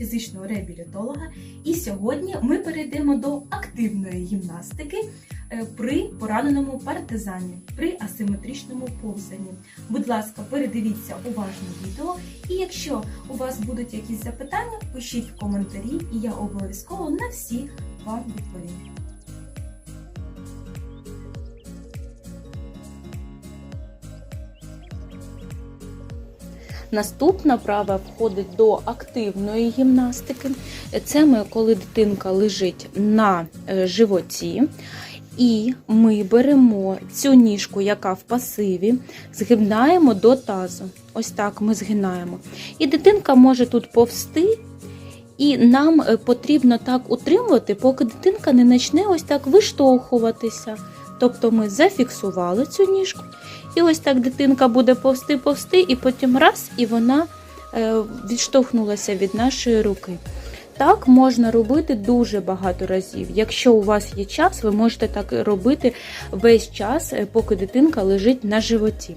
фізичного реабілітолога. І сьогодні ми перейдемо до активної гімнастики е, при пораненому партизані, при асиметричному повзанні. Будь ласка, передивіться уважно відео, і якщо у вас будуть якісь запитання, пишіть в коментарі, і я обов'язково на всі вам відповім. Наступна вправа входить до активної гімнастики. Це ми, коли дитинка лежить на е, животі, і ми беремо цю ніжку, яка в пасиві, згинаємо до тазу. Ось так ми згинаємо. І дитинка може тут повсти, і нам е, потрібно так утримувати, поки дитинка не почне ось так виштовхуватися. Тобто ми зафіксували цю ніжку, і ось так дитинка буде повсти, повсти, і потім раз, і вона е, відштовхнулася від нашої руки. Так можна робити дуже багато разів. Якщо у вас є час, ви можете так робити весь час, е, поки дитинка лежить на животі.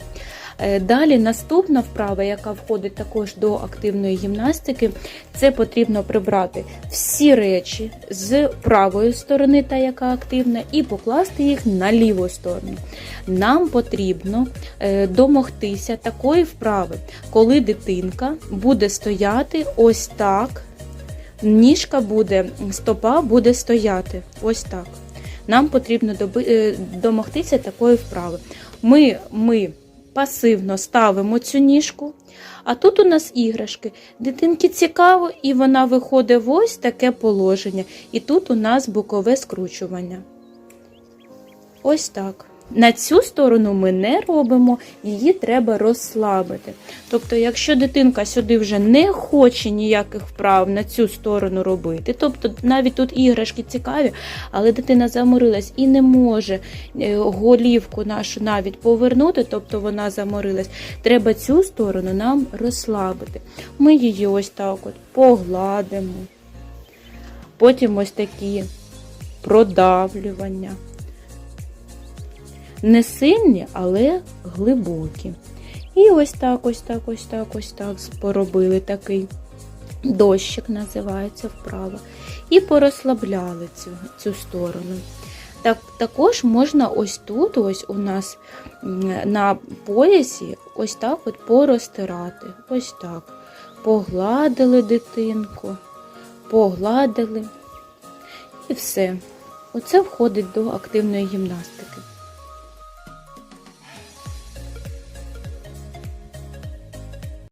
Е, Далі наступна вправа, яка входить також до активної гімнастики, це потрібно прибрати всі речі з правої сторони, та яка активна, і покласти їх на ліву сторону. Нам потрібно е, домогтися такої вправи, коли дитинка буде стояти ось так. Ніжка буде, стопа буде стояти ось так. Нам потрібно е, домогтися такої вправи. Ми, ми пасивно ставимо цю ніжку, а тут у нас іграшки. Дитинки цікаво, і вона виходить в ось таке положення. І тут у нас бокове скручування. Ось так. На цю сторону ми не робимо, її треба розслабити. Тобто, якщо дитинка сюди вже не хоче ніяких вправ на цю сторону робити, тобто навіть тут іграшки цікаві, але дитина заморилась і не може е, голівку нашу навіть повернути, тобто вона заморилась, треба цю сторону нам розслабити. Ми її ось так от погладимо. Потім ось такі продавлювання не сильні, але глибокі. І ось так, ось так, ось так, ось так поробили такий дощик, називається вправо. І порозслабляли цю, цю сторону. Так, Також можна ось тут, ось у нас на поясі, ось так от порозтирати. Ось так. Погладили дитинку, погладили. І все. Оце входить до активної гімнастики.